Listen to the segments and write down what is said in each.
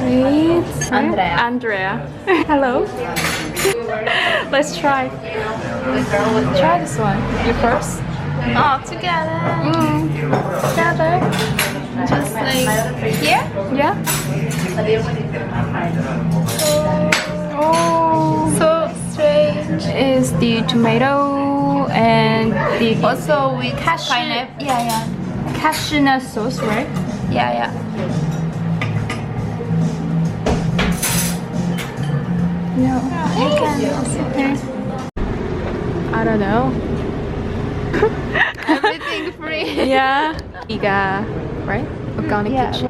Wait. Andrea. Andrea. Hello. Let's try. Try this one. You first. All together. Mm. Together. Just like here. Yeah. Oh. So strange. Is the tomato and the Also with Cashew- pineapple. Yeah, yeah cashew nut sauce, right? Yeah, yeah. No. You can Okay. I don't know. everything free. Yeah. Iga, right? Organic Yeah. kitchen.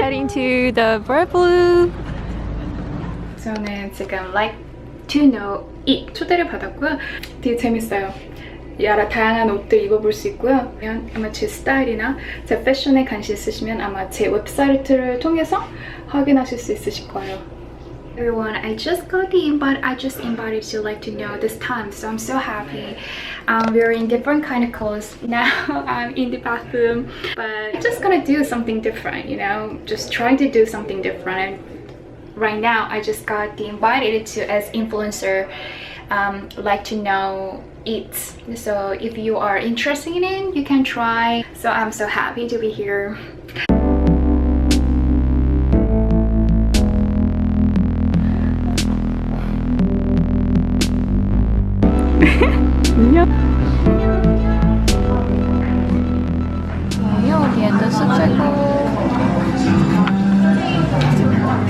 Heading to the Purple. 저는 지금 Like to Know It 초대를 받았고요. 되게 재밌어요. 여러 다양한 옷들 입어볼 수 있고요. 그러면 아마 제 스타일이나 제 패션에 관심 있으시면 아마 제 웹사이트를 통해서 확인하실 수 있으실 거예요. Everyone, I just got the invite. I just invited you like to know this time, so I'm so happy. I'm wearing different kind of clothes now. I'm in the bathroom, but I'm just gonna do something different. You know, just trying to do something different. And right now, I just got the invited to as influencer. um, like to know it so if you are interested in it you can try so i'm so happy to be here Wow. 没有点的是最后。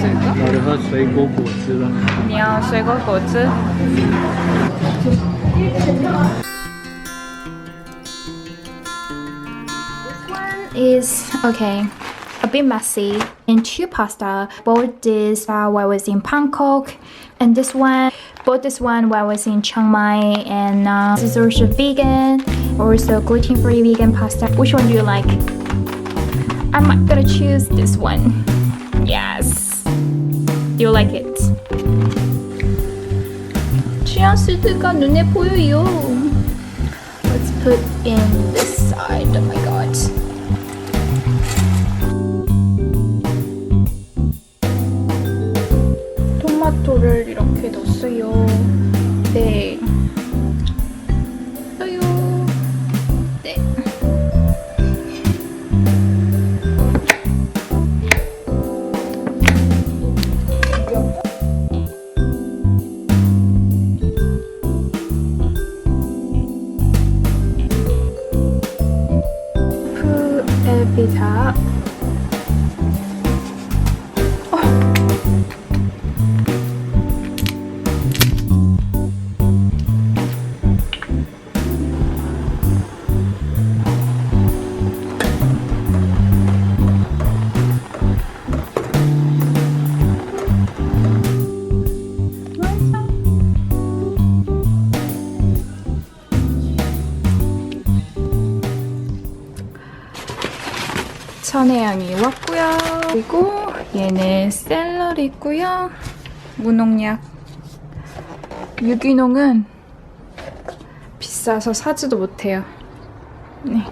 제고 我的喝水果果汁了。你要水果果汁。This one is okay, a bit messy. And two pasta. Both this uh, while I was in Bangkok, and this one, both this one while I was in Chiang Mai, and uh, this is also vegan, also gluten-free vegan pasta. Which one do you like? I'm gonna choose this one. Yes. You like it? 치아시드가 눈에 보여요. Let's put in this side. Oh my god. 토마토를 이렇게 넣었어요. 천혜향이 왔고요. 그리고 얘는 샐러리 있고요. 무농약. 유기농은 비싸서 사지도 못해요. 네.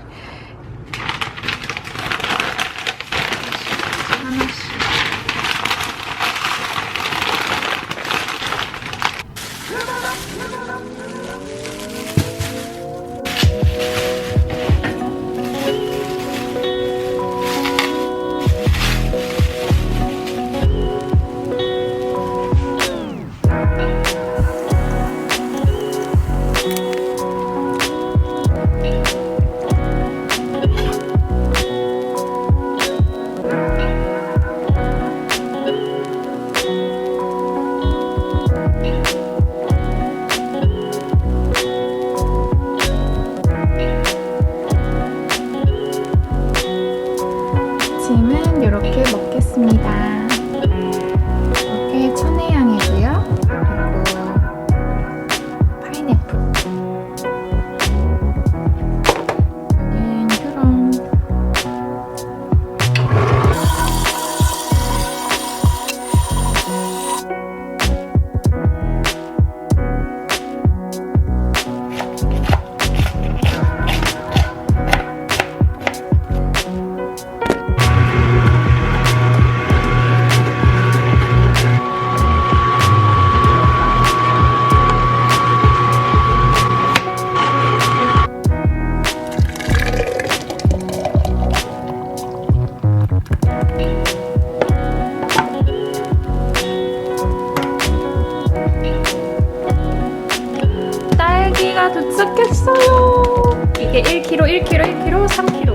이렇게 1kg, 1kg, 1kg, 3kg.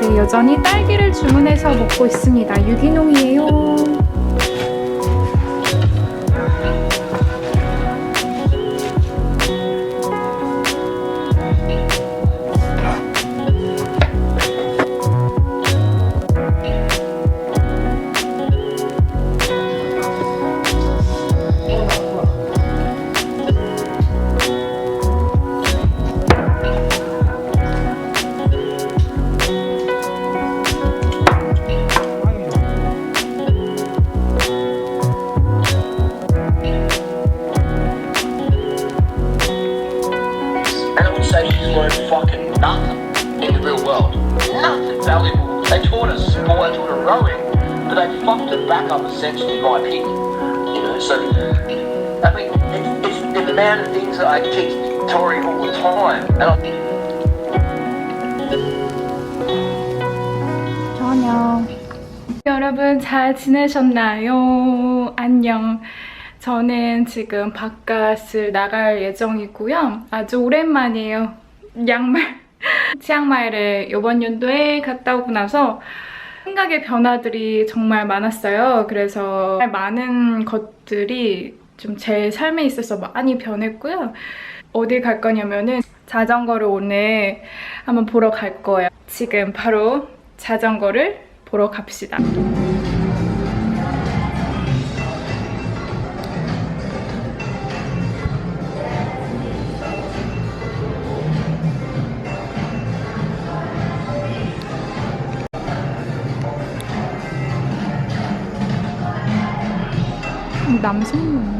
네, 여전히 딸기를 주문해서 먹고 있습니다. 유기농이에요. Essentially, my opinion. You know, so, I mean, it's, the amount of things that I teach Tori all the time. And I, 저녁. 여러분 잘 지내셨나요? 안녕. 저는 지금 바깥을 나갈 예정이고요. 아주 오랜만이에요. 양말. 치앙마이를 이번 연도에 갔다 오고 나서 생각의 변화들이 정말 많았어요. 그래서 많은 것들이 좀 제 삶에 있어서 많이 변했고요. 어디 갈 거냐면은 자전거를 오늘 한번 보러 갈 거예요. 지금 바로 자전거를 보러 갑시다. 남성이 없네?